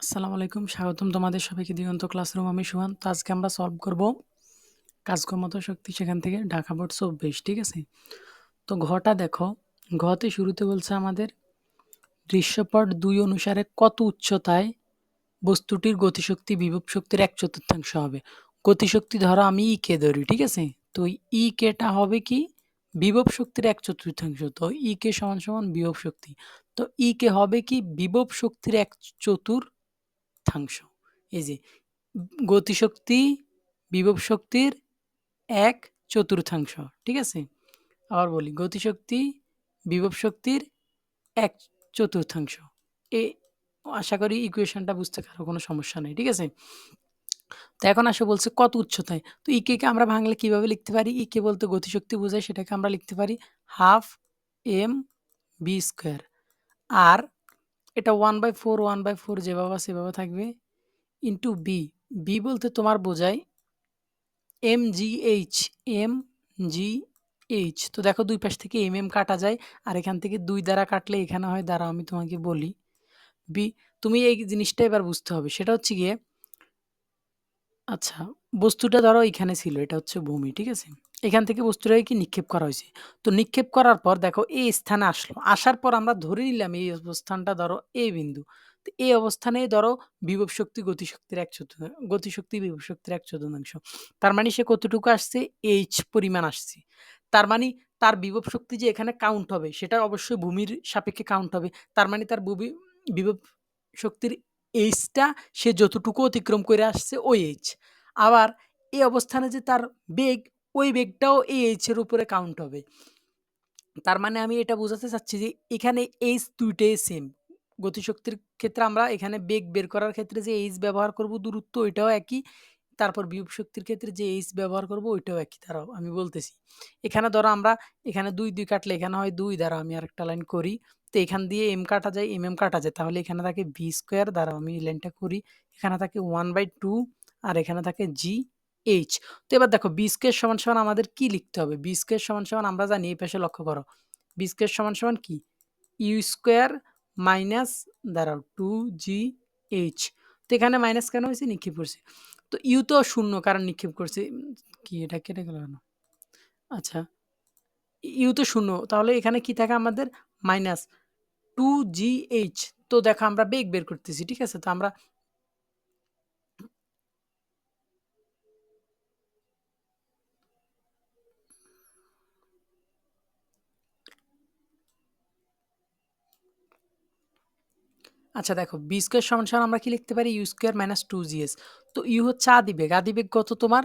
আসসালামু আলাইকুম। স্বাগতম তোমাদের সবাইকে দিগন্ত ক্লাসরুম। আমি সুহান। তো আজকে আমরা সলভ করব কাজকর্মত শক্তি সেখান থেকে ঢাকা বোর্ড ২৪, ঠিক আছে? তো ঘটা দেখো, ঘতে শুরুতে বলছে আমাদের দৃশ্যপট দুই অনুসারে কত উচ্চতায় বস্তুটির গতিশক্তি বিভব শক্তির ১/৪ হবে। গতিশক্তি ধরো আমি ই কে ধরি, ঠিক আছে? তো ই কেটা হবে কি? বিভব শক্তির ১/৪ তো ই কে সমান, সমান বিভব শক্তি। তো ই কে হবে কি? বিভব শক্তির ১/৪ এই যে গতিশক্তি বিভব শক্তির ১/৪ ঠিক আছে? আবার বলি গতিশক্তি বিভব শক্তির ১/৪ এ আশা করি ইকুয়েশনটা বুঝতে কারও কোনো সমস্যা নেই, ঠিক আছে? তো এখন আসে বলছে কত উচ্চতায়? তো ইকে কে আমরা ভাঙলে কীভাবে লিখতে পারি? ইকে বলতে গতিশক্তি বোঝায় সেটাকে আমরা লিখতে পারি হাফ এম বি স্কোয়ার আর এটা one by four one by four যেভাবে সেভাবে থাকবে ইন্টু বি বি বলতে তোমার বোঝায় M G H M G H তো দেখো দুই পাশ থেকে এম এম কাটা যায় আর এখান থেকে দুই দ্বারা কাটলে এখানে হয়, দ্বারা আমি তোমাকে বলি। বি তুমি এই জিনিসটা এবার বুঝতে হবে। সেটা হচ্ছে গিয়ে আচ্ছা বস্তুটা ধরো এখানে ছিল, এটা হচ্ছে ভূমি, ঠিক আছে? এখান থেকে বস্তুটাকে কি নিক্ষেপ করা হয়েছে? তো নিক্ষেপ করার পর দেখো এই স্থানে আসলো। আসার পর আমরা ধরে নিলাম এই অবস্থানটা ধরো এ বিন্দু। তো এই অবস্থানে ধরো বিভব শক্তি গতিশক্তির এক চতুর্থাংশ গতিশক্তি বিভব শক্তির এক চতুর্থাংশ। তার মানে সে কতটুকু আসছে? এইচ পরিমাণ আসছে। তার মানে তার বিভব শক্তি যে এখানে কাউন্ট হবে, সেটা অবশ্যই ভূমির সাপেক্ষে কাউন্ট হবে। তার মানে তার বিভব শক্তির এইচটা সে যতটুকু অতিক্রম করে আসছে ওই এইচ আবার এই অবস্থানে যে তার বেগ, ওই বেগটাও এই এইচের উপরে কাউন্ট হবে। তার মানে আমি এটা বোঝাতে চাচ্ছি যে এখানে এইচ দুইটাই সেম গতিশক্তির ক্ষেত্রে আমরা এখানে বেগ বের করার ক্ষেত্রে যে এইচ ব্যবহার করব দূরত্ব ওইটাও একই, তারপর বিভব শক্তির ক্ষেত্রে যে এইচ ব্যবহার করব ওইটাও একই। তারাও আমি বলতেছি। এখানে ধরো আমরা এখানে দুই দুই কাটলে এখানে হয় দুই দ্বারা আমি আরেকটা লাইন করি। তো এখান দিয়ে এম কাটা যায় এম এম কাটা যায়। তাহলে এখানে থাকে ভি স্কোয়ার দ্বারা আমি লাইনটা করি। এখানে থাকে ওয়ান বাই টু আর এখানে থাকে জি এইচ তো এবার দেখো বি স্কোয়ার সমান সমান আমাদের কি লিখতে হবে? বি স্কোয়ার সমান সমান আমরা জানি, এই পাশে লক্ষ্য করো। বি স্কোয়ার সমান সমান কি? ইউ স্কোয়ার মাইনাস দাঁড়াও টু জি এইচ তো এখানে মাইনাস কেন হয়েছে? নিক্ষেপ করছে। তো ইউ তো শূন্য, কারণ নিক্ষেপ করছে। কি এটা কেটে গেল আচ্ছা ইউ তো শূন্য। তাহলে এখানে কি থাকে আমাদের? Minus two G H. তো দেখো আমরা বেগ বের করতেছি, ঠিক আছে? তো আমরা আচ্ছা দেখো, বি স্কোয়ার সমান আমরা কি লিখতে পারি? U square minus two GS তো ইউ হচ্ছে আদিবেগ আদিবেগ কত তোমার?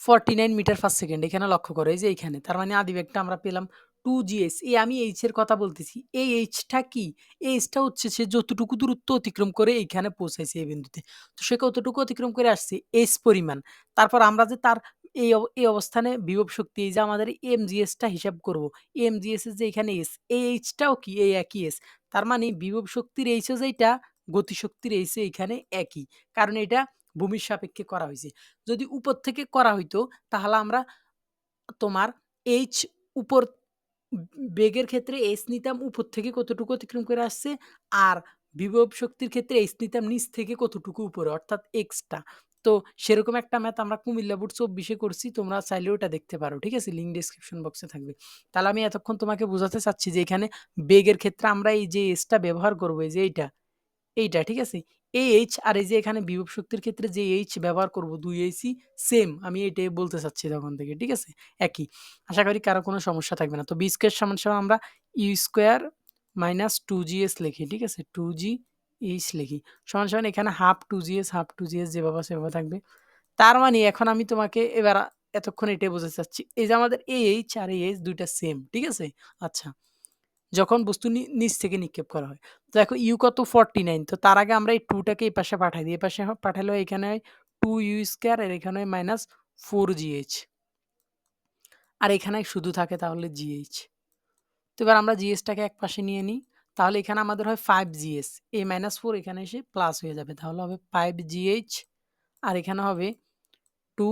Forty nine metre per second. এখানে লক্ষ্য করো, এই যে এইখানে। তার মানে আদিবেগটা আমরা পেলাম টু জিএস এই আমি এইচের কথা বলতেছি। এই এইচটা কি? এই এইচটা হচ্ছে সে যতটুকু দূরত্ব অতিক্রম করে এইখানে পৌঁছাইছে এই বিন্দুতে। তো সে কতটুকু অতিক্রম করে আসছে? এইচ পরিমাণ। তারপর আমরা যে তার এই এই অবস্থানে বিভব শক্তি, এই যে আমাদের এম জিএসটা হিসাব করব। এম জিএস যে এখানে এস এই এইচটাও কি? এই একই এস তার মানে বিভব শক্তির এইচও যেইটা, গতিশক্তির এইচও এইখানে একই। কারণ এটা ভূমির সাপেক্ষে করা হয়েছে। যদি উপর থেকে করা হইতো, তাহলে আমরা তোমার এইচ উপর বেগের ক্ষেত্রে এইচ নিতাম উপর থেকে কতটুকু অতিক্রম করে আসছে আর বিভব শক্তির ক্ষেত্রে এইচ নিতাম নিচ থেকে কতটুকু উপরে, অর্থাৎ এক্সটা তো সেরকম একটা ম্যাথ আমরা কুমিল্লা বোর্ড চব্বিশে করছি, তোমরা চাইলে ওটা দেখতে পারো, ঠিক আছে? লিঙ্ক ডিসক্রিপশন বক্সে থাকবে। তাহলে আমি এতক্ষণ তোমাকে বোঝাতে চাচ্ছি যে এখানে বেগের ক্ষেত্রে আমরা এই যে এসটা ব্যবহার করব, এই যে এইটা এইটা, ঠিক আছে? এই এইচ আর এই যে এখানে বিভব শক্তির ক্ষেত্রে যে এইচ ব্যবহার করব দুই এইচই সেম আমি এটাই বলতে চাচ্ছি তখন থেকে, ঠিক আছে? একই। আশা করি কারও কোনো সমস্যা থাকবে না। তো বি স্কোয়ার সমান সমান আমরা U square minus two G S লিখি, ঠিক আছে? টু জি এইচ লিখি। সমান সমান এখানে half two G S half two G S যেভাবে সেভাবে থাকবে। তার মানে এখন আমি তোমাকে এবার এতক্ষণ এটাই বোঝাতে চাচ্ছি। এই যে আমাদের এই এইচ আর এই এইচ দুইটা সেম ঠিক আছে? আচ্ছা। যখন বস্তু নিচ থেকে নিক্ষেপ করা হয়। তো দেখো, ইউ কত ফর্টি নাইন তো তার আগে আমরা এই টুটাকে এই পাশে পাঠাই দিই। এই পাশে পাঠালে এখানে টু ইউ স্কোয়ার আর এখানে হয় মাইনাস ফোর জিএইচ আর এখানে শুধু থাকে তাহলে জিএইচ তো এবার আমরা জিএসটাকে এক পাশে নিয়ে নিই। তাহলে এখানে আমাদের হয় ফাইভ জিএস এই মাইনাস ফোর এখানে এসে প্লাস হয়ে যাবে। তাহলে হবে ফাইভ জিএইচ আর এখানে হবে টু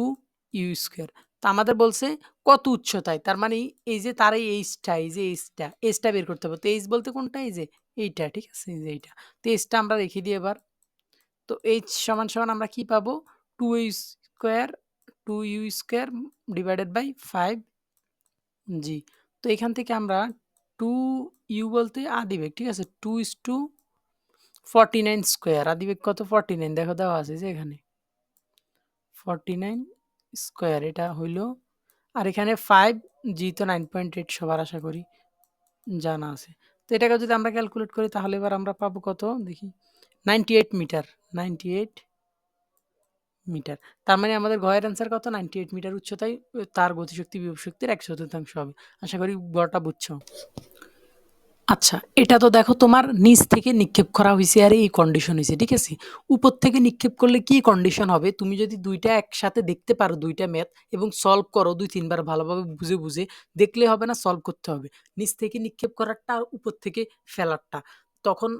ইউ স্কোয়ার তো আমাদের বলছে কত উচ্চতায় তার মানে এই যে তার এই এইচটা, এই যে এইচটা এইচটা বের করতে হবে। তো এইচ বলতে কোনটা? এই যে এইটা, ঠিক আছে? এই যে এইটা। তো এইচটা আমরা রেখে দিই এবার। তো এইচ সমান সমান আমরা কি পাবো? Two U square, two U square divided by five. G. তো এখান থেকে আমরা টু ইউ বলতে আদিবেগ, ঠিক আছে? Two is two forty nine square. আদিবেগ কত? Forty nine. দেখো দেওয়া আছে যে এখানে। ফর্টি নাইন স্কোয়ার এটা হইল, আর এখানে ফাইভ জি তো নাইন পয়েন্ট এইট সবার আশা করি জানা আছে। তো এটাকে যদি আমরা ক্যালকুলেট করি, তাহলে এবার আমরা পাবো কত? দেখি ninety eight metre ninety eight metre তার মানে আমাদের ঘয়ের অ্যান্সার কত? নাইনটি এইট মিটার উচ্চতায়, তার গতিশক্তি, বিভব শক্তির এক চতুর্থাংশ হবে। আশা করি গড়টা বুঝছ। আচ্ছা এটা তো দেখো তোমার নিচ থেকে নিক্ষেপ করা হয়েছে আর এই কন্ডিশন হয়েছে ঠিক আছে? উপর থেকে নিক্ষেপ করলে কি কন্ডিশন হবে? তুমি যদি দুইটা একসাথে দেখতে পারো দুইটা ম্যাথ এবং সলভ করো দুই তিনবার ভালোভাবে বুঝে বুঝে, দেখলে হবে না সলভ করতে হবে। নিচ থেকে নিক্ষেপ করারটা আর উপর থেকে ফেলারটা। তখন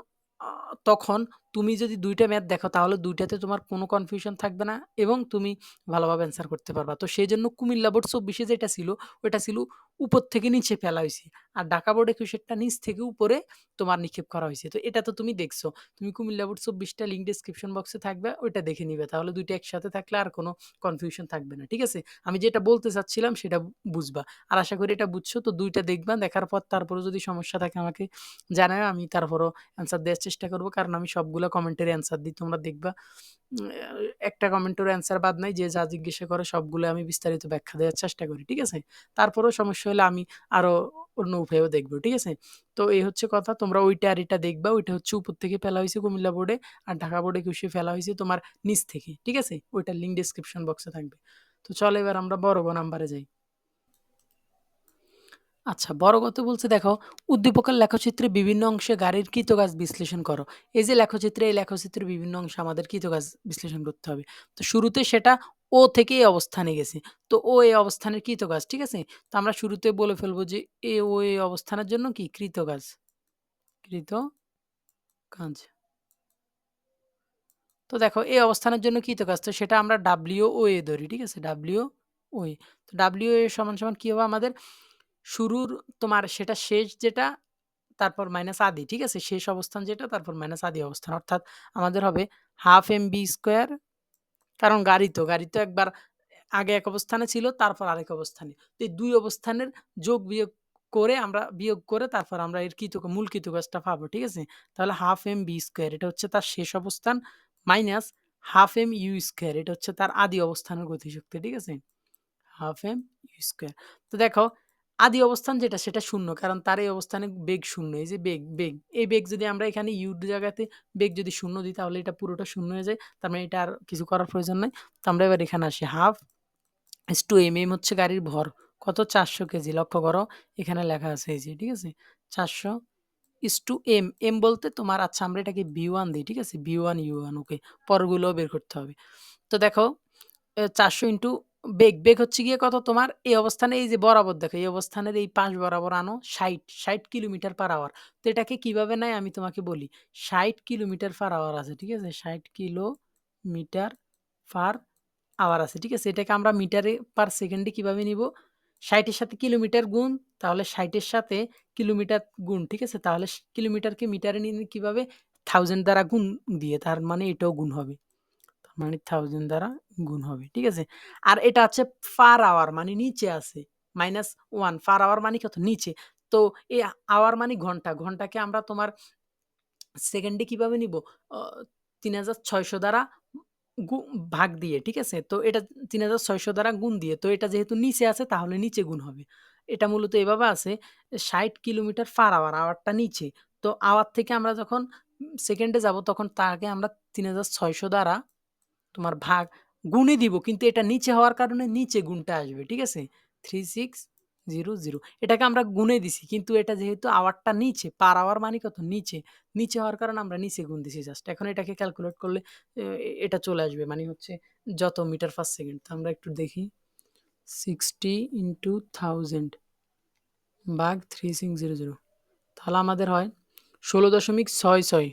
তখন তুমি যদি দুইটা ম্যাথ দেখো, তাহলে দুইটাতে তোমার কোনো কনফিউশন থাকবে না এবং তুমি ভালোভাবে অ্যান্সার করতে পারবা। তো সেই জন্য কুমিল্লা বোর্ড চব্বিশে যেটা ছিল ওটা ছিল উপর থেকে নিচে ফেলা হয়েছে আর ঢাকা বোর্ড একুশেরটা নিচ থেকে উপরে তোমার নিক্ষেপ করা হয়েছে। তো এটা তো তুমি দেখছ। তুমি কুমিল্লা বোর্ড চব্বিশটা লিঙ্ক ডিসক্রিপশন বক্সে থাকবে, ওইটা দেখে নিবে। তাহলে দুইটা একসাথে থাকলে আর কোনো কনফিউশন থাকবে না, ঠিক আছে? আমি যেটা বলতে চাচ্ছিলাম সেটা বুঝবা। আর আশা করি এটা বুঝছ। তো দুইটা দেখবা, দেখার পর তারপরে যদি সমস্যা থাকে আমাকে জানাও আমি তারপরও অ্যান্সার দেওয়ার চেষ্টা করব। কারণ আমি সবগুলো কমেন্টের অ্যান্সার দিই, তোমরা দেখবা। একটা কমেন্টের অ্যান্সার বাদ নাই, যে যা জিজ্ঞাসা করে সবগুলো আমি বিস্তারিত ব্যাখ্যা দেওয়ার চেষ্টা করি, ঠিক আছে? তারপরেও সমস্যা হলে আমি আরও অন্য উপায়েও দেখব, ঠিক আছে? তো এই হচ্ছে কথা, তোমরা ওইটা আর এটা দেখবা, ওইটা হচ্ছে উপর থেকে ফেলা হয়েছে কুমিল্লা বোর্ডে আর ঢাকা বোর্ডে কুশিয়ে ফেলা হয়েছে তোমার নিচ থেকে, ঠিক আছে? ওইটার লিঙ্ক ডিসক্রিপশন বক্সে থাকবে। তো চলো এবার আমরা বড় গ নাম্বারে যাই। আচ্ছা বড় কথা বলছে দেখো, উদ্দীপকের লেখচিত্রে বিভিন্ন অংশে গাড়ির কৃতকাজ বিশ্লেষণ করো। এই যে লেখচিত্রে, এই লেখচিত্রের বিভিন্ন অংশে আমাদের কৃতকাজ বিশ্লেষণ করতে হবে। তো শুরুতে সেটা ও থেকে এই অবস্থানে গেছে। তো ও এই অবস্থানের কৃতকাজ, ঠিক আছে? তো আমরা শুরুতে বলে ফেলব যে এ, ও এই অবস্থানের জন্য কি? কৃতকাজ। কৃত কাজ তো দেখো এই অবস্থানের জন্য কৃত কৃতকাজ। তো সেটা আমরা ডাব্লিউ ও এ ধরি, ঠিক আছে? ডাব্লিউ ও এ তো ডাব্লিউ এ সমান সমান কি হবে আমাদের? শুরুর তোমার সেটা শেষ যেটা, তারপর মাইনাস আদি, ঠিক আছে? শেষ অবস্থান যেটা, তারপর মাইনাস আদি অবস্থান। অর্থাৎ আমাদের হবে হাফ এম বি স্কোয়ার কারণ গাড়ি তো গাড়ি তো একবার আগে এক অবস্থানে ছিল, তারপর আরেক অবস্থানে। তো এই দুই অবস্থানের যোগ বিয়োগ করে আমরা বিয়োগ করে তারপর আমরা এর কৃতক, মূল কৃতকাজটা পাবো, ঠিক আছে? তাহলে হাফ এম বি স্কোয়ার এটা হচ্ছে তার শেষ অবস্থান minus half M U square এটা হচ্ছে তার আদি অবস্থানের গতিশক্তি, ঠিক আছে? হাফ এম ইউ স্কোয়ার তো দেখো আদি অবস্থান যেটা, সেটা শূন্য। কারণ তার এই অবস্থানে বেগ শূন্য। এই যে বেগ বেগ। এই বেগ যদি আমরা এখানে ইউর জায়গাতে বেগ যদি শূন্য দিই, তাহলে এটা পুরোটা শূন্য হয়ে যায়। তার মানে এটা আর কিছু করার প্রয়োজন নাই। তো আমরা এবার এখানে আসি। Half S two M M হচ্ছে গাড়ির ভর। কত? চারশো কেজি। লক্ষ্য করো, এখানে লেখা আছে এই যে, ঠিক আছে? চারশো ইস টু এম এম বলতে তোমার আচ্ছা আমরা এটাকে বি ওয়ান দিই, ঠিক আছে? B one U one okay পরগুলোও বের করতে হবে। তো দেখো চারশো ইন্টু বেগ বেগ হচ্ছে গিয়ে কত তোমার? এই অবস্থানে এই যে বরাবর দেখো, এই অবস্থানের এই পাশ বরাবর আনো ষাট ষাট কিলোমিটার পার আওয়ার তো এটাকে কীভাবে নেয় আমি তোমাকে বলি। ষাট কিলোমিটার পার আওয়ার আছে, ঠিক আছে? ষাট কিলোমিটার পার আওয়ার আছে, ঠিক আছে? এটাকে আমরা মিটারে পার সেকেন্ডে কীভাবে নিব? ষাটের সাথে কিলোমিটার গুণ, তাহলে ষাটের সাথে কিলোমিটার গুণ, ঠিক আছে? তাহলে কিলোমিটারকে মিটারে নিয়ে কীভাবে? থাউজেন্ড দ্বারা গুণ দিয়ে, তার মানে এটাও গুণ হবে। মানে থাউজেন্ড দ্বারা গুণ হবে, ঠিক আছে? আর এটা হচ্ছে ফার আওয়ার মানে নিচে আছে মাইনাস ওয়ান ফার আওয়ার মানে কত? নিচে। তো এই আওয়ার মানে ঘণ্টা, ঘন্টাকে আমরা তোমার সেকেন্ডে কীভাবে নিব? তিন হাজার ছয়শো দ্বারা ভাগ দিয়ে, ঠিক আছে? তো এটা তিন হাজার ছয়শো দ্বারা গুণ দিয়ে, তো এটা যেহেতু নিচে আছে তাহলে নিচে গুণ হবে। এটা মূলত এভাবে আছে, ষাট কিলোমিটার ফার আওয়ার আওয়ারটা নিচে। তো আওয়ার থেকে আমরা যখন সেকেন্ডে যাব, তখন তাকে আমরা তিন হাজার ছয়শো দ্বারা তোমার ভাগ গুণে দিব, কিন্তু এটা নিচে হওয়ার কারণে নিচে গুণটা আসবে, ঠিক আছে? থ্রি সিক্স জিরো জিরো এটাকে আমরা গুণে দিছি, কিন্তু এটা যেহেতু আওয়ারটা নিচে পার আওয়ার মানে কত? নিচে। নিচে হওয়ার কারণে আমরা নিচে গুণ দিছি জাস্ট এখন এটাকে ক্যালকুলেট করলে এটা চলে আসবে মানে হচ্ছে যত মিটার পার সেকেন্ড তো আমরা একটু দেখি। সিক্সটি ইন্টু থাউজেন্ড বাঘ থ্রি সিক্স জিরো জিরো তাহলে আমাদের হয় ষোলো দশমিক ছয় ছয়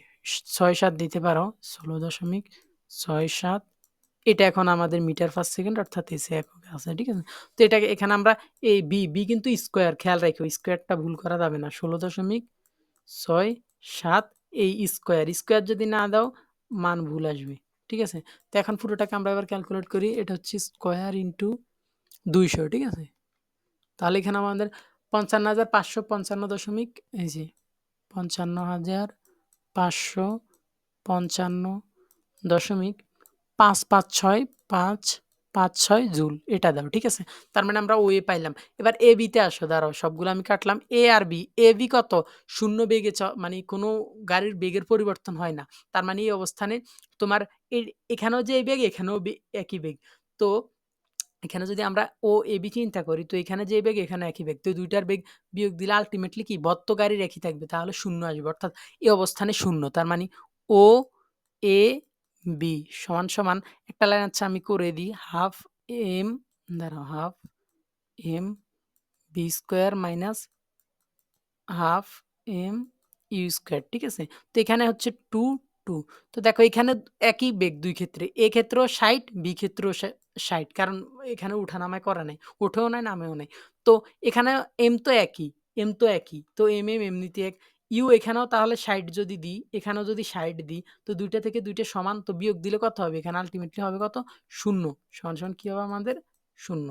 ছয় সাত দিতে পারো। ষোলো দশমিক ছয় সাত এটা এখন আমাদের মিটার পার সেকেন্ড, অর্থাৎ এসে একক আছে, ঠিক আছে? তো এটাকে এখানে আমরা এই বি বি কিন্তু স্কোয়ার, খেয়াল রাখো, স্কোয়ারটা ভুল করা যাবে না। ষোলো দশমিক ছয় সাত, এই স্কোয়ার স্কোয়ার যদি না দাও, মান ভুল আসবে, ঠিক আছে? তো এখন পুরোটাকে আমরা এবার ক্যালকুলেট করি, এটা হচ্ছে স্কোয়ার ইন্টু দুইশো, ঠিক আছে? তাহলে এখানে আমাদের পঞ্চান্ন হাজার পাঁচশো পঞ্চান্ন দশমিক, এই যে, পঞ্চান্ন হাজার পাঁচশো পঞ্চান্ন দশমিক পাঁচ পাঁচ, ছয়, পাঁচ পাঁচ, ছয়, জুল, এটা দাও, ঠিক আছে? তার মানে আমরা ও এ পাইলাম। এবার এ বিতে আসো, দাঁড়াও, সবগুলো আমি কাটলাম। এ আর বি, এ, বি কত? শূন্য বেগে চ মানে কোনো গাড়ির বেগের পরিবর্তন হয় না। তার মানে এই অবস্থানে তোমার এ- এখানেও যে বেগ, এখানেও একই বেগ। তো এখানে যদি আমরা ও, এ, বি চিন্তা করি, তো এখানে যে বেগ, এখানে একই বেগ। তো দুইটার বেগ বিয়োগ দিলে আলটিমেটলি কি? বত্ত গাড়ির একই থাকবে, তাহলে শূন্য আসবে। অর্থাৎ এই অবস্থানে শূন্য, তার মানে ও, এ বি সমান সমান একটা লাইন আচ্ছা আমি করে দিই হাফ এম দাঁড়াও half M B square minus half M U square ঠিক আছে? তো এখানে হচ্ছে টু টু তো দেখো এখানে একই বেগ দুই ক্ষেত্রে, এ ক্ষেত্রেও ষাট বি ক্ষেত্রেও ষাট, কারণ এখানে উঠানামায় করা নাই, উঠেও নাই, নামেও নাই। তো এখানে এম তো একই এম তো একই, তো এম এম এমনিতে এক ইউ এখানেও তাহলে ষাট যদি দিই, এখানেও যদি ষাট দিই, তো দুইটা থেকে দুইটা সমান, তো বিয়োগ দিলে কত হবে? এখানে আলটিমেটলি হবে কত? শূন্য। সমান সমান কী হবে আমাদের? শূন্য।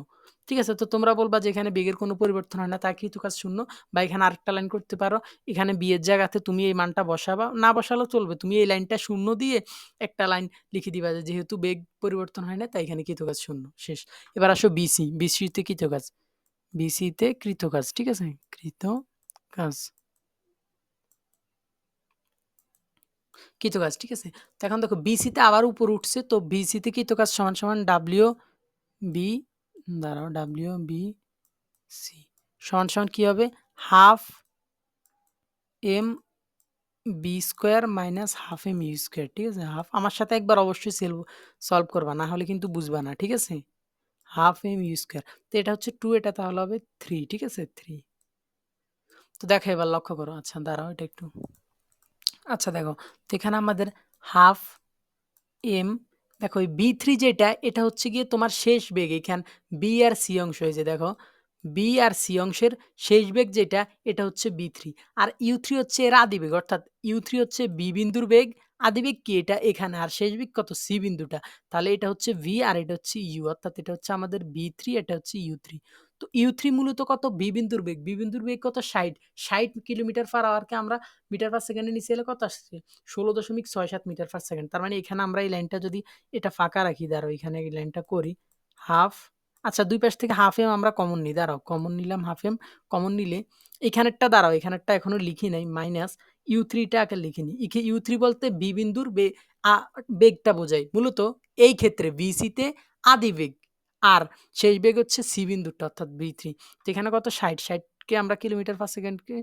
ঠিক আছে? তো তোমরা বলবা যে এখানে বেগের কোনো পরিবর্তন হয় না তা কিন্তু কাজ শূন্য। বা এখানে আরেকটা লাইন করতে পারো। এখানে বিয়ের জায়গাতে তুমি এই মানটা বসাবা। না বসালেও চলবে। তুমি এই লাইনটা শূন্য দিয়ে একটা লাইন লিখে দিবা যে যেহেতু বেগ পরিবর্তন হয় না, তাই এখানে কৃতকাজ শূন্য। শেষ। এবার আসো বিসি বিসিতে কৃতকাজ। বিসিতে কৃতকাজ। ঠিক আছে? কৃত কাজ কৃতকাজ, ঠিক আছে? তো এখন দেখো বিসিতে আবার উপর উঠছে, তো বিসিতে কৃতকাজ সমান সমান ডাব্লিউ বি দাঁড়াও ডাব্লিউ বি সি সমান সমান কী হবে? Half M B square minus half M U square, ঠিক আছে? হাফ, আমার সাথে একবার অবশ্যই সেল সলভ করবা, না হলে কিন্তু বুঝবা না, ঠিক আছে? হাফ এম ইউ স্কোয়ার, তো এটা হচ্ছে টু এটা তাহলে হবে থ্রি ঠিক আছে? থ্রি তো দেখো এবার লক্ষ্য করো আচ্ছা দাঁড়াও এটা একটু আচ্ছা দেখো, তো এখানে আমাদের হাফ এম দেখো বি থ্রি যেটা, এটা হচ্ছে গিয়ে তোমার শেষ বেগ, এখান বি আর সি অংশ হয়েছে, দেখো। বি আর সি অংশের শেষ বেগ যেটা, এটা হচ্ছে বি থ্রি আর ইউ থ্রি হচ্ছে এর আদি বেগ, অর্থাৎ ইউ থ্রি হচ্ছে বি বিন্দুর বেগ, আদি বেগ কি এটা? এখানে, আর শেষ বেগ কত? সি বিন্দুটা। তাহলে এটা হচ্ছে ভি আর এটা হচ্ছে ইউ অর্থাৎ এটা হচ্ছে আমাদের বি থ্রি এটা হচ্ছে ইউ থ্রি তো ইউ থ্রি মূলত কত? বি বিন্দুর বেগ। বি বিন্দুর বেগ কত? ষাট। ষাট কিলোমিটার পার আওয়ারকে আমরা মিটার পার সেকেন্ডে নিচে এলে কত আসছে? ষোলো দশমিক ছয় সাত মিটার পার সেকেন্ড তার মানে এখানে আমরা এই লাইনটা যদি এটা ফাঁকা রাখি, দাঁড়াও, এখানে এই লাইনটা করি। হাফ আচ্ছা দুই পাশ থেকে হাফ এম আমরা কমন নিই। দাঁড়াও কমন নিলাম হাফ এম কমন নিলে এখানেরটা, দাঁড়াও, এখানেরটা এখনও লিখি নাই মাইনাস ইউ থ্রিটা আগে লিখে নিই। ইকে ইউ থ্রি বলতে বি বিন্দুর বেগটা বোঝায়। মূলত এই ক্ষেত্রে বিসিতে আদি বেগ। আর শেষ বেগ হচ্ছে সি বিন্দুরটা অর্থাৎ বি থ্রি তো এখানে কত? ষাট। ষাটকে আমরা কিলোমিটার পার সেকেন্ডকে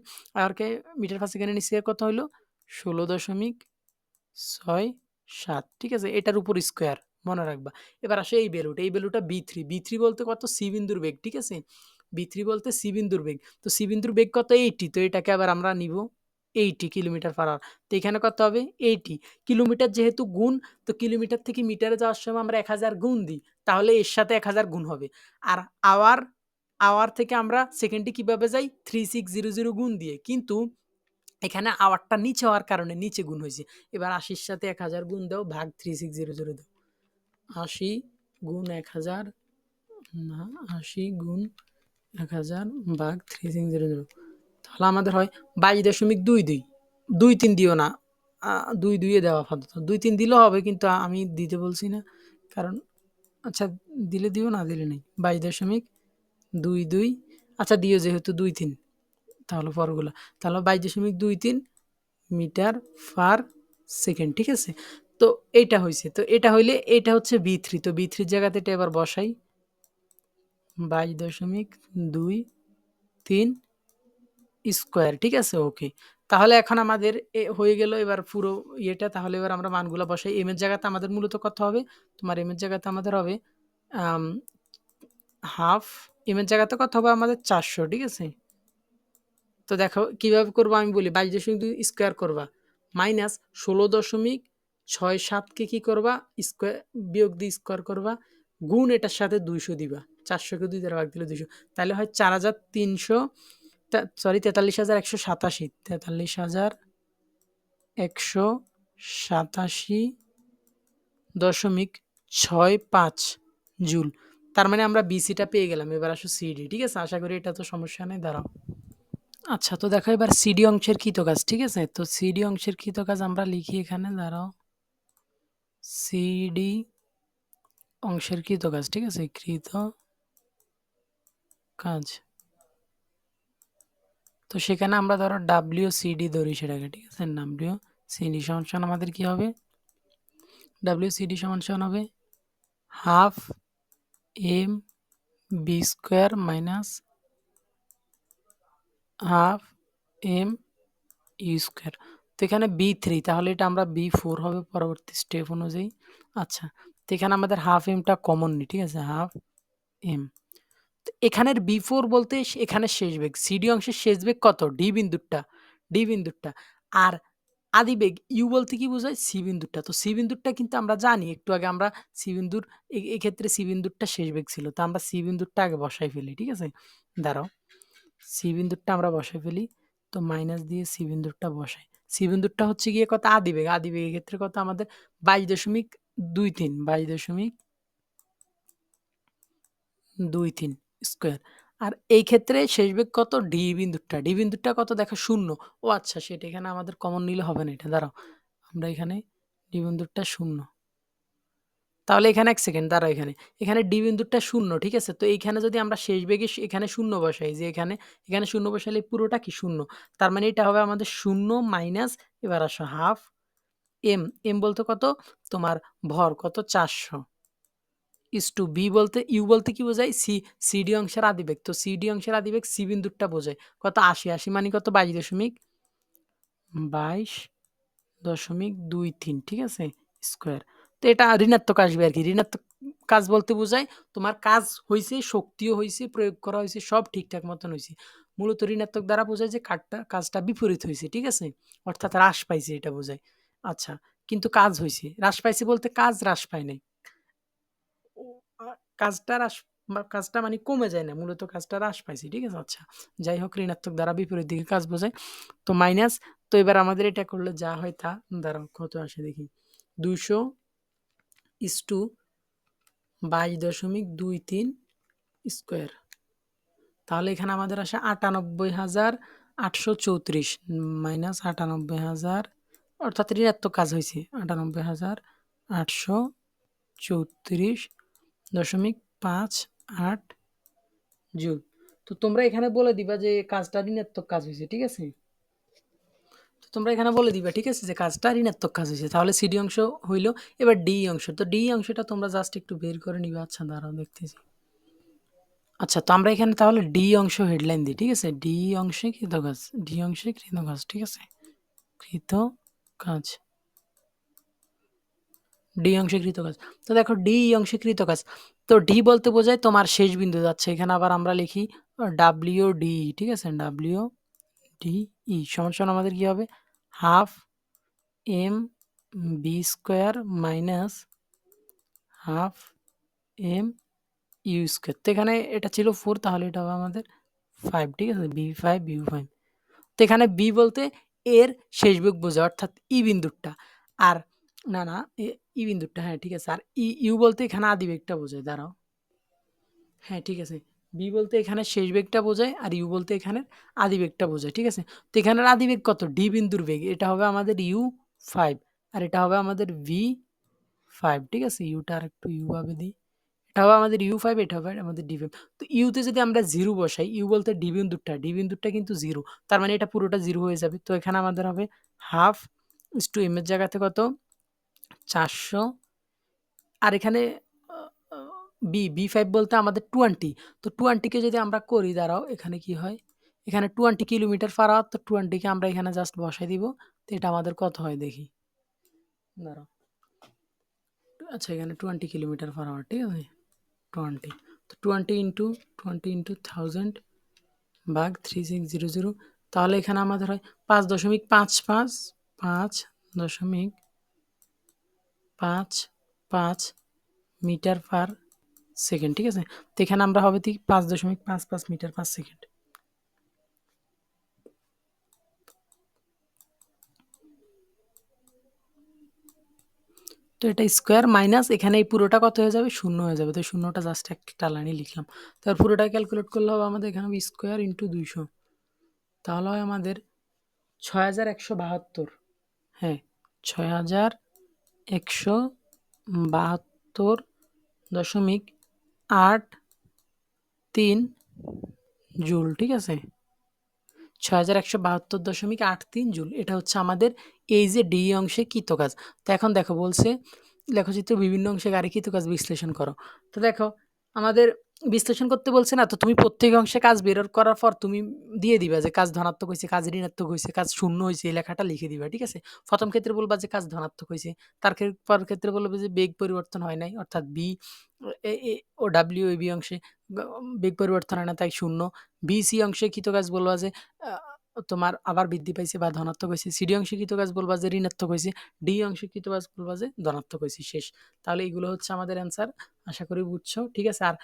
আরকে মিটার পার সেকেন্ডে নিচে কত হলো ষোলো দশমিক ছয় সাত। ঠিক আছে? এটার উপর স্কোয়ার মনে রাখবা। এবার আসে এই বেলুটা এই বেলুটা বি থ্রি বি থ্রি বলতে কত? সি বিন্দুর বেগ, ঠিক আছে? বি থ্রি বলতে সি বিন্দুর বেগ। তো সি বিন্দুর বেগ কত? এইটি তো এটাকে আবার আমরা নিব এইটি কিলোমিটার পার আওয়ার তো এখানে কত হবে? এইটি কিলোমিটার যেহেতু গুণ, তো কিলোমিটার থেকে মিটারে যাওয়ার সময় আমরা এক হাজার গুণ দিই। তাহলে এর সাথে এক হাজার গুণ হবে। আর আওয়ার আওয়ার থেকে আমরা সেকেন্ডে কীভাবে যাই? থ্রি সিক্স জিরো জিরো গুণ দিয়ে। কিন্তু এখানে আওয়ারটা নিচে হওয়ার কারণে নিচে গুণ হয়েছে। এবার আশির সাথে এক হাজার গুণ দাও, ভাগ থ্রি সিক্স জিরো জিরো দাও। আশি গুণ এক হাজার, না, আশি গুণ এক হাজার, ভাগ থ্রি সিক্স জিরো জিরো তাহলে আমাদের হয় বাইশ দশমিক দুই দুই। দুই তিন দিও না। দুই দুইয়ে দেওয়া আপাতত দুই তিন দিলেও হবে কিন্তু আমি দিতে বলছি না। কারণ আচ্ছা দিলে দিও না দিলে নেই। বাইশ দশমিক দুই দুই। আচ্ছা দিও যেহেতু দুই তিন। তাহলে পরগুলো। তাহলে বাইশ দশমিক দুই তিন মিটার পার সেকেন্ড, ঠিক আছে? তো এইটা হয়েছে তো এটা হইলে এটা হচ্ছে বি থ্রি। তো বি থ্রির জায়গাতে এটা এবার বসাই। বাইশ দশমিক দুই তিন স্কোয়ার ঠিক আছে? ওকে তাহলে এখন আমাদের এ হয়ে গেল এবার পুরো ইয়েটা। তাহলে এবার আমরা মানগুলো বসাই। এম এর জায়গাতে আমাদের মূলত কত হবে? তোমার এম এর জায়গাতে আমাদের হবে হাফ এম এর জায়গাতে কত হবে? আমাদের চারশো, ঠিক আছে? তো দেখো, কীভাবে করব আমি বলি? বাইশ দশমিক দুই স্কোয়ার করবা। মাইনাস ষোলো দশমিক ছয় সাতকে কী করবা? স্কোয়ার বিয়োগ দিয়ে স্কোয়ার করবা। গুণ এটার সাথে দুইশো দিবা। চারশোকে দুই দ্বারা ভাগ দিলে দুইশো। তাহলে হয় চার হাজার তিনশো সরি তেতাল্লিশ হাজার একশো সাতাশি, তেতাল্লিশ হাজার একশো সাতাশি দশমিক ছয় পাঁচ জুল। তার মানে আমরা বিসিটা পেয়ে গেলাম, এবার আসো সিডি ঠিক আছে? আশা করি এটা তো সমস্যা নেই, দাঁড়াও। আচ্ছা তো দেখো এবার সিডি অংশের কৃত কাজ, ঠিক আছে? তো সিডি অংশের কৃত কাজ আমরা লিখি এখানে, দাঁড়াও। সিডি অংশের কৃত কাজ, ঠিক আছে? কৃত কাজ। তো সেখানে আমরা ধরো ডাব্লিউ সিডি ধরি সেটাকে, ঠিক আছে? ডাব্লিউ সিডি সমান আমাদের কি হবে? ডাব্লিউ সিডি সমান সমান হবে half M B square minus half M U square. তো এখানে বি থ্রি, তাহলে এটা আমরা বি ফোর হবে পরবর্তী স্টেপ অনুযায়ী। আচ্ছা তো এখানে আমাদের হাফ এমটা কমন নি ঠিক আছে? Half M. এখানের বি ফোর বলতে এখানে শেষ বেগ সিডি অংশের শেষ বেগ কত? D বিন্দুরটা D বিন্দুরটা। আর আদি বেগ ইউ বলতে কি বোঝায়? সি বিন্দুরটা। তো সি বিন্দুরটা কিন্তু আমরা জানি, একটু আগে আমরা সি বিন্দুর এক্ষেত্রে সি বিন্দুরটা শেষ বেগ ছিল, তো আমরা সি বিন্দুরটা আগে বসাই ফেলি, ঠিক আছে? দাঁড়াও সি বিন্দুরটা আমরা বসাই ফেলি, তো মাইনাস দিয়ে সি বিন্দুরটা বসাই। সি বিন্দুরটা হচ্ছে গিয়ে কত? আদি বেগ। আদি বেগের ক্ষেত্রে কত? আমাদের বাইশ দশমিক দুই তিন, বাইশ দশমিক দুই তিন। স্কোয়ার আর এই ক্ষেত্রে শেষ বেগ কত? ডি বিন্দুরটা। ডি বিন্দুরটা কত? দেখো, শূন্য। ও আচ্ছা সেটা এখানে আমাদের কমন নিলে হবে না এটা। দাঁড়াও, আমরা এখানে ডি বিন্দুরটা শূন্য। তাহলে এখানে এক সেকেন্ড দাঁড়াও এখানে। এখানে ডি বিন্দুরটা শূন্য, ঠিক আছে? তো এইখানে যদি আমরা শেষ বেগে এখানে শূন্য বসাই, যে এখানে এখানে শূন্য বসালে পুরোটা কি? শূন্য। তার মানে এটা হবে আমাদের শূন্য মাইনাস এবার আসো হাফ এম এম বলতে কত? তোমার ভর, কত? চারশো। ইস টু বি বলতে ইউ বলতে কি বোঝায়? সি সিডি অংশের আদিবেগ। তো সিডি অংশের আদিবেগ সি বিন্দুরটা বোঝায়। কত আশি আশি মানে কত? বাইশ দশমিক বাইশ দশমিক দুই তিন, ঠিক আছে? স্কোয়ার। তো এটা ঋণাত্মক আসবে আর কি। ঋণাত্মক কাজ বলতে বোঝায়, তোমার কাজ হয়েছে শক্তিও হয়েছে প্রয়োগ করা হয়েছে সব ঠিকঠাক মতন হয়েছে মূলত ঋণাত্মক দ্বারা বোঝায় যে কাঠটা কাজটা বিপরীত হয়েছে ঠিক আছে? অর্থাৎ হ্রাস পাইছে এটা বোঝায়। আচ্ছা কিন্তু কাজ হয়েছে হ্রাস পাইছে বলতে কাজ হ্রাস পায় নাই। কাজটা হ্রাস কাজটা মানে কমে যায় না, মূলত কাজটা হ্রাস পাইছি, ঠিক আছে? আচ্ছা যাই হোক, ঋণাত্মক দ্বারা বিপরীত দিকে কাজ বোঝায়। তো মাইনাস তো এবার আমাদের এটা করলে যা হয় তা দ্বারা কত আসে দেখি? দুইশো ইস টু বাইশ দশমিক দুই তিন স্কোয়ার তাহলে এখানে আমাদের আসে আটানব্বই হাজার আটশো চৌত্রিশ মাইনাস আটানব্বই হাজার, অর্থাৎ ঋণাত্মক কাজ হয়েছে আটানব্বই হাজার আটশো চৌত্রিশ দশমিক পাঁচ আট জুল তো তোমরা এখানে বলে দিবা যে কাজটা ঋণাত্মক কাজ হয়েছে, ঠিক আছে? তো তোমরা এখানে বলে দিবা, ঠিক আছে, যে কাজটা ঋণাত্মক কাজ হয়েছে। তাহলে সিডি অংশ হইল, এবার ডি অংশ। তো ডি অংশটা তোমরা জাস্ট একটু বের করে নিবা। আচ্ছা দাঁড়াও, দেখতেছি। আচ্ছা তো আমরা এখানে তাহলে ডি অংশ হেডলাইন দিই, ঠিক আছে? ডি অংশে কৃত কাজ ডি অংশে কৃত কাজ, ঠিক আছে? কৃত কাজ। ডি অংশে কৃত কাজ। তো দেখো, ডি অংশে কৃত কাজ। তো ডি বলতে বোঝায় তোমার শেষ বিন্দু যাচ্ছে। এখানে আবার আমরা লিখি, ডাব্লিউ ডি, ঠিক আছে? ডাব্লিউ ডি ই, সমান আমাদের কি হবে? Half M V square minus half M U square. তো এখানে এটা ছিল ফোর, তাহলে এটা হবে আমাদের ফাইভ, ঠিক আছে? V five, U five. তো এখানে বি বলতে এর শেষ বেগ বোঝায়, অর্থাৎ ই বিন্দুরটা। আর না না ই বিন্দুরটা হ্যাঁ ঠিক আছে। আর ই, ইউ বলতে এখানে আদি বেগটা বোঝায়, দাঁড়াও। হ্যাঁ ঠিক আছে। বি বলতে এখানে শেষ বেগটা বোঝায় আর ইউ বলতে এখানে আদি বেগটা বোঝায়, ঠিক আছে? তো এখানের আদি বেগ কত? ডি বিন্দুর বেগ। এটা হবে আমাদের ইউ ফাইভ আর এটা হবে আমাদের ভি ফাইভ, ঠিক আছে? ইউটা আর একটু ইউ ভাবে দিই। এটা হবে আমাদের ইউ ফাইভ, এটা হবে আমাদের ডি ফাইভ। তো ইউতে যদি আমরা জিরো বসাই, ইউ বলতে ডি বিন্দুরটা ডি বিন্দুরটা কিন্তু জিরো। তার মানে এটা পুরোটা জিরো হয়ে যাবে। তো এখানে আমাদের হবে হাফ, ইস টু এম এর জায়গাতে কত? চারশো। আর এখানে বি বি ফাইভ বলতে আমাদের টোয়েন্টি তো টোয়েন্টিকে যদি আমরা করি, দাঁড়াও, এখানে কি হয়? এখানে টোয়েন্টি কিলোমিটার পার আওয়ার, তো টোয়েন্টিকে আমরা এখানে জাস্ট বসাই দিব। তো এটা আমাদের কত হয় দেখি? দাঁড়াও। আচ্ছা এখানে টোয়েন্টি কিলোমিটার পার আওয়ার, ঠিক আছে? টোয়েন্টি তো twenty into twenty into thousand বাঘ থ্রি সিক্স জিরো জিরো তাহলে এখানে আমাদের হয় পাঁচ দশমিক পাঁচ পাঁচ পাঁচ দশমিক পাঁচ পাঁচ মিটার পার সেকেন্ড, ঠিক আছে? তো এখানে আমরা হবে ঠিক পাঁচ দশমিক পাঁচ পাঁচ মিটার পার সেকেন্ড। তো এটা স্কোয়ার মাইনাস, এখানে এই পুরোটা কত হয়ে যাবে? শূন্য হয়ে যাবে। তো শূন্যটা জাস্ট একটা লাইনে লিখলাম। তারপর পুরোটা ক্যালকুলেট করলে হবে আমাদের এখানে হবে স্কোয়ার ইন্টু দুইশো। তাহলে হয় আমাদের ছয় হাজার একশো বাহাত্তর। হ্যাঁ ছয় হাজার একশো বাহাত্তর দশমিক আট তিন জুল, ঠিক আছে? ছ হাজার একশো বাহাত্তর দশমিক আট তিন জুল, এটা হচ্ছে আমাদের এই যে ডি অংশে কৃত কাজ তো এখন দেখো বলছে লেখচিত্র বিভিন্ন অংশে গাড়ি কৃত কাজ বিশ্লেষণ করো। তো দেখো, আমাদের বিশ্লেষণ করতে বলছে না, তো তুমি প্রত্যেক অংশে কাজ বের করার পর তুমি দিয়ে দিবা যে কাজ ধনাত্মক হয়েছে, কাজ ঋণাত্মক হয়েছে, কাজ শূন্য হয়েছে, এই লেখাটা লিখে দিবা, ঠিক আছে? প্রথম ক্ষেত্রে বলবা যে কাজ ধনাত্মক হয়েছে, তার পর ক্ষেত্রে বলবে যে বেগ পরিবর্তন হয় নাই, অর্থাৎ বি ও ডাব্লিউ বি অংশে বেগ পরিবর্তন হয় না, তাই শূন্য। বি সি অংশে কৃত কাজ বলবা যে তোমার আবার বৃদ্ধি পাইছে বা ধনাত্মক হয়েছে সিডি অংশে কৃত কাজ বলবা যে ঋণাত্মক হয়েছে ডি অংশে কৃত কাজ বলবা যে ধনাত্মক হয়েছে, শেষ। তাহলে এগুলো হচ্ছে আমাদের অ্যান্সার আশা করি বুঝছ, ঠিক আছে? আর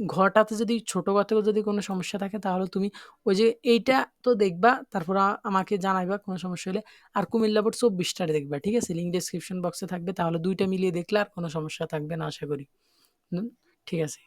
ঘরটাতে যদি ছোট থেকেও যদি কোনো সমস্যা থাকে তাহলে তুমি ওই যে এইটা তো দেখবা তারপর আমাকে জানাইবা কোনো সমস্যা হলে। আর কুমিল্লা বোর্ড চব্বিশটা দেখবা ঠিক আছে? লিঙ্ক ডেসক্রিপশন বক্সে থাকবে তাহলে দুইটা মিলিয়ে দেখলে আর কোনো সমস্যা থাকবে না আশা করি। হুম, ঠিক আছে?